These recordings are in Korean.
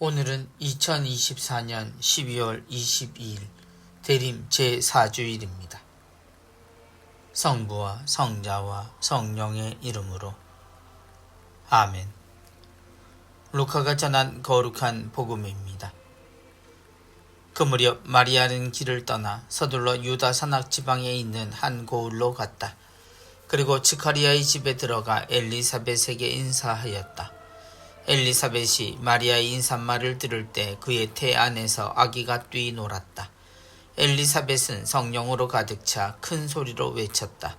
오늘은 2024년 12월 22일 대림 제4주일입니다. 성부와 성자와 성령의 이름으로 아멘. 루카가 전한 거룩한 복음입니다. 그 무렵 마리아는 길을 떠나 서둘러 유다 산악 지방에 있는 한 고을로 갔다. 그리고 치카리아의 집에 들어가 엘리사벳에게 인사하였다. 엘리사벳이 마리아의 인사말을 들을 때 그의 태 안에서 아기가 뛰놀았다. 엘리사벳은 성령으로 가득 차 큰 소리로 외쳤다.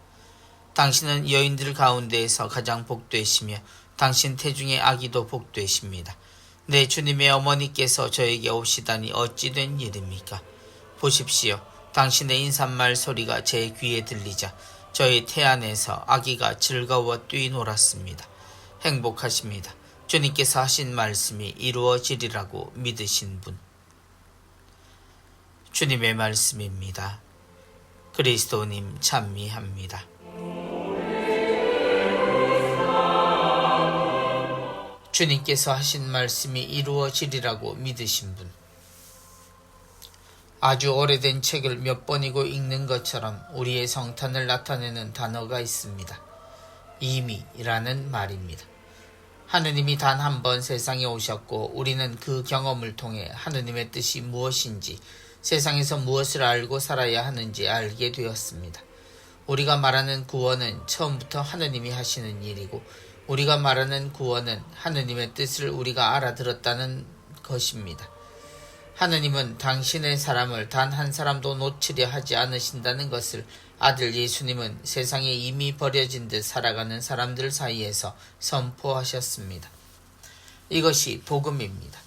당신은 여인들 가운데에서 가장 복되시며 당신 태중의 아기도 복되십니다. 내 주님의 어머니께서 저에게 오시다니 어찌 된 일입니까? 보십시오. 당신의 인사말 소리가 제 귀에 들리자 저의 태 안에서 아기가 즐거워 뛰놀았습니다. 행복하십니다. 주님께서 하신 말씀이 이루어지리라고 믿으신 분. 주님의 말씀입니다. 그리스도님 찬미합니다. 주님께서 하신 말씀이 이루어지리라고 믿으신 분. 아주 오래된 책을 몇 번이고 읽는 것처럼 우리의 성탄을 나타내는 단어가 있습니다. 이미라는 말입니다. 하느님이 단 한 번 세상에 오셨고 우리는 그 경험을 통해 하느님의 뜻이 무엇인지 세상에서 무엇을 알고 살아야 하는지 알게 되었습니다. 우리가 말하는 구원은 처음부터 하느님이 하시는 일이고 우리가 말하는 구원은 하느님의 뜻을 우리가 알아들었다는 것입니다. 하느님은 당신의 사람을 단 한 사람도 놓치려 하지 않으신다는 것을 아들 예수님은 세상에 이미 버려진 듯 살아가는 사람들 사이에서 선포하셨습니다. 이것이 복음입니다.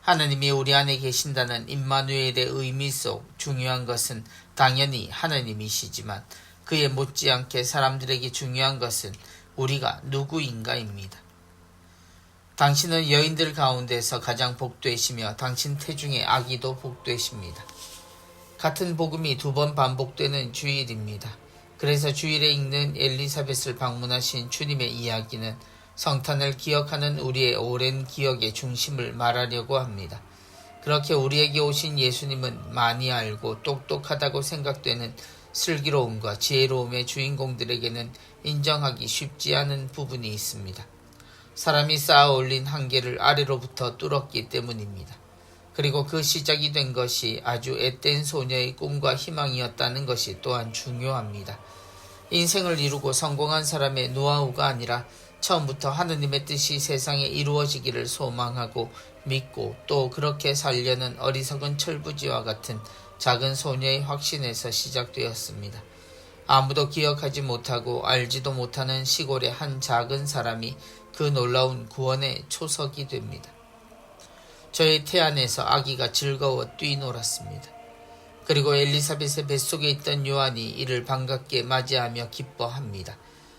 하느님이 우리 안에 계신다는 임마누엘의 의미 속 중요한 것은 당연히 하느님이시지만 그에 못지않게 사람들에게 중요한 것은 우리가 누구인가입니다. 당신은 여인들 가운데서 가장 복되시며 당신 태중의 아기도 복되십니다. 같은 복음이 두 번 반복되는 주일입니다. 그래서 주일에 읽는 엘리사벳을 방문하신 주님의 이야기는 성탄을 기억하는 우리의 오랜 기억의 중심을 말하려고 합니다. 그렇게 우리에게 오신 예수님은 많이 알고 똑똑하다고 생각되는 슬기로움과 지혜로움의 주인공들에게는 인정하기 쉽지 않은 부분이 있습니다. 사람이 쌓아 올린 한계를 아래로부터 뚫었기 때문입니다. 그리고 그 시작이 된 것이 아주 앳된 소녀의 꿈과 희망이었다는 것이 또한 중요합니다. 인생을 이루고 성공한 사람의 노하우가 아니라 처음부터 하느님의 뜻이 세상에 이루어지기를 소망하고 믿고 또 그렇게 살려는 어리석은 철부지와 같은 작은 소녀의 확신에서 시작되었습니다. 아무도 기억하지 못하고 알지도 못하는 시골의 한 작은 사람이 그 놀라운 구원의 초석이 됩니다. 저의 태 안에서 아기가 즐거워 뛰놀았습니다. 그리고 엘리사벳의 뱃속에 있던 요한이 이를 반갑게 맞이하며 기뻐합니다.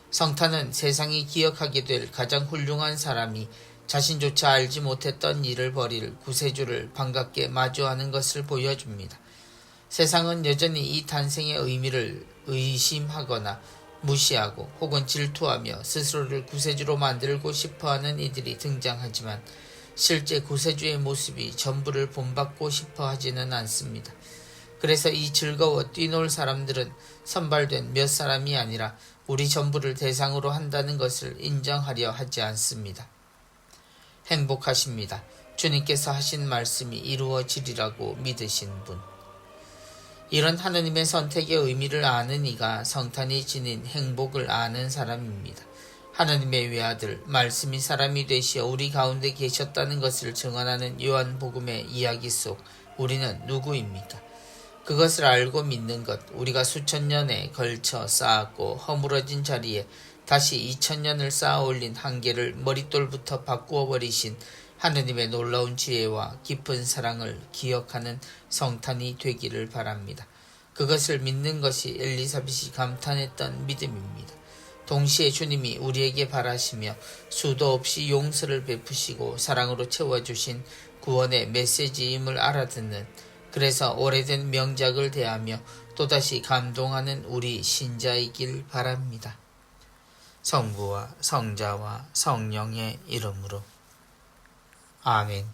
성탄은 세상이 기억하게 될 가장 훌륭한 사람이 자신조차 알지 못했던 일을 벌일 구세주를 반갑게 마주하는 것을 보여줍니다. 세상은 여전히 이 탄생의 의미를 의심하거나 무시하고 혹은 질투하며 스스로를 구세주로 만들고 싶어하는 이들이 등장하지만 실제 구세주의 모습이 전부를 본받고 싶어 하지는 않습니다. 그래서 이 즐거워 뛰놀 사람들은 선발된 몇 사람이 아니라 우리 전부를 대상으로 한다는 것을 인정하려 하지 않습니다. 행복하십니다. 주님께서 하신 말씀이 이루어지리라고 믿으신 분. 이런 하느님의 선택의 의미를 아는 이가 성탄이 지닌 행복을 아는 사람입니다. 하느님의 외아들 말씀이 사람이 되시어 우리 가운데 계셨다는 것을 증언하는 요한복음의 이야기 속 우리는 누구입니까? 그것을 알고 믿는 것, 우리가 수천 년에 걸쳐 쌓았고 허물어진 자리에 다시 이천 년을 쌓아 올린 한계를 머릿돌부터 바꾸어 버리신 하느님의 놀라운 지혜와 깊은 사랑을 기억하는 성탄이 되기를 바랍니다. 그것을 믿는 것이 엘리사벳이 감탄했던 믿음입니다. 동시에 주님이 우리에게 바라시며 수도 없이 용서를 베푸시고 사랑으로 채워주신 구원의 메시지임을 알아듣는 그래서 오래된 명작을 대하며 또다시 감동하는 우리 신자이길 바랍니다. 성부와 성자와 성령의 이름으로 아멘.